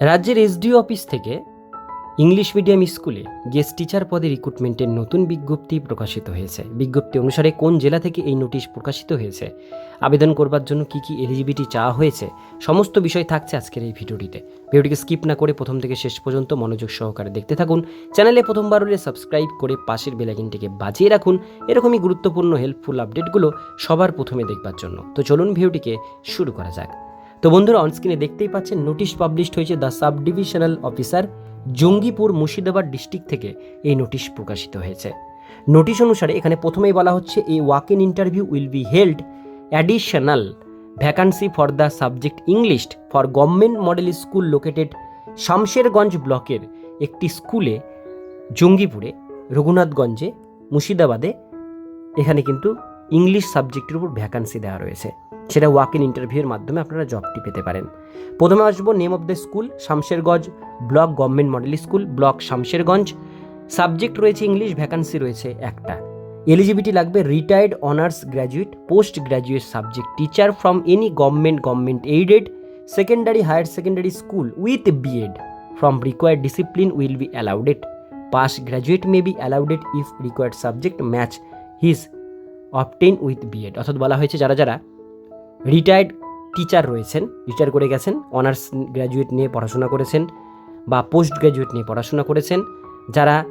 রাজ্যের SDO office থেকে English medium স্কুলে গেস্ট টিচার পদে রিক্রুটমেন্টের নতুন বিজ্ঞপ্তি প্রকাশিত হয়েছে। বিজ্ঞপ্তি অনুসারে কোন জেলা থেকে এই নোটিশ প্রকাশিত হয়েছে, আবেদন করবার জন্য কি কি এলিজিবিলিটি চাওয়া হয়েছে, সমস্ত বিষয় থাকছে আজকের এই ভিডিওটিতে। ভিডিওটিকে স্কিপ না করে প্রথম থেকে শেষ পর্যন্ত মনোযোগ সহকারে দেখতে থাকুন। চ্যানেলে প্রথমবার হলে সাবস্ক্রাইব করে পাশের বেলাইকিনটিকে বাজিয়ে রাখুন। এরকমই গুরুত্বপূর্ণ হেল্পফুল আপডেটগুলো সবার প্রথমে দেখবার জন্য। তো চলুন ভিডিওটিকে শুরু করা যাক। তো বন্ধুরা অনস্ক্রিনে দেখতেই পাচ্ছেন নোটিশ পাবলিশড হয়েছে the sub divisional officer Jangipur Murshidabad district থেকে এই নোটিশ প্রকাশিত হয়েছে। নোটিশ অনুসারে এখানে প্রথমেই বলা হচ্ছে, এই walk in interview will be held additional vacancy for the subject English for government model school located Samserganj ব্লকের একটি স্কুলে জঙ্গিপুরে, রঘুনাথগঞ্জে, মুর্শিদাবাদে। এখানে কিন্তু ইংলিশ সাবজেক্টের উপর ভ্যাকান্সি দেওয়া রয়েছে। সেটা ওয়াক ইন ইন্টারভিউয়ের মাধ্যমে আপনারা জবটি পেতে পারেন। প্রথমে আসব name of the school Samserganj block government model school block Samserganj. Subject রয়েছে ইংলিশ ভ্যাকান্সি রয়েছে একটা। এলিজিবিলিটি লাগবে retired honours graduate post graduate subject teacher from any government government aided secondary higher secondary school with BEd from required discipline will be allowed pass graduate may be allowed if required subject match his obtain with BEd অর্থাৎ বলা হয়েছে যারা যারা retired teacher রয়েছেন retire করে গেছেন honours graduate নিয়ে পড়াশোনা করেছেন বা পোস্ট গ্র্যাজুয়েট নিয়ে পড়াশোনা করেছেন, যারা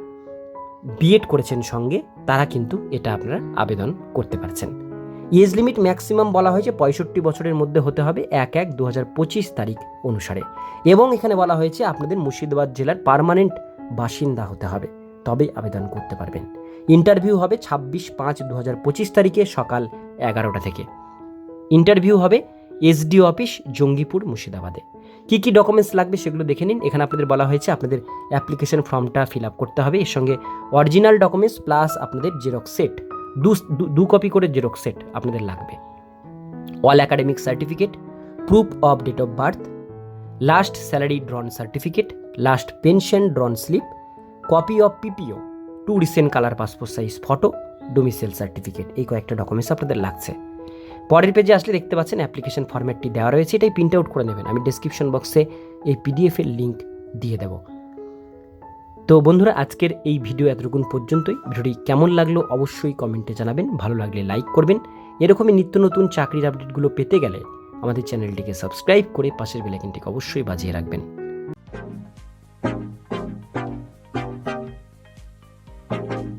বিএড করেছেন সঙ্গে, তারা কিন্তু এটা আপনারা আবেদন করতে পারছেন। এজ লিমিট ম্যাক্সিমাম বলা হয়েছে পঁয়ষট্টি বছরের মধ্যে হতে হবে এক এক দু তারিখ অনুসারে। এবং এখানে বলা হয়েছে আপনাদের মুর্শিদাবাদ জেলার পার্মানেন্ট বাসিন্দা হতে হবে। তবেই আবেদন করতে পারবেন। ইন্টারভিউ হবে ছাব্বিশ পাঁচ দু হাজার পঁচিশ তারিখে সকাল এগারোটা থেকে। ইন্টারভিউ হবে এসডিও অফিস জঙ্গিপুর মুর্শিদাবাদে। কী কী ডকুমেন্টস লাগবে সেগুলো দেখে নিন। এখানে আপনাদের বলা হয়েছে আপনাদের অ্যাপ্লিকেশন ফর্মটা ফিল আপ করতে হবে। এর সঙ্গে অরিজিনাল ডকুমেন্টস প্লাস আপনাদের জেরক্স সেট। দু দু- দু কপি করে জেরক্স সেট আপনাদের লাগবে। All academic certificate, proof of date of birth, last salary drawn certificate, last pension drawn slip copy of PPO two recent colour passport size photo domicile certificate এই কয়েকটা documents আপনাদের লাগছে। পরের পেজে আসলে দেখতে পাচ্ছেন অ্যাপ্লিকেশন ফরম্যাটটি দেওয়া রয়েছে, এটাই প্রিন্ট আউট করে নেবেন। আমি ডেসক্রিপশন বক্সে এই পিডিএফ এর লিঙ্ক দিয়ে দেব। তো বন্ধুরা, আজকের এই ভিডিও এতটুকুন পর্যন্তই। ভিডিওটি কেমন লাগল অবশ্যই কমেন্টে জানাবেন। ভালো লাগলে লাইক করবেন। এরকমই নিত্য নতুন চাকরির আপডেটগুলো পেতে গেলে আমাদের চ্যানেলটিকে সাবস্ক্রাইব করে পাশের বেলাইকনটিকে অবশ্যই বাজিয়ে রাখবেন। thank you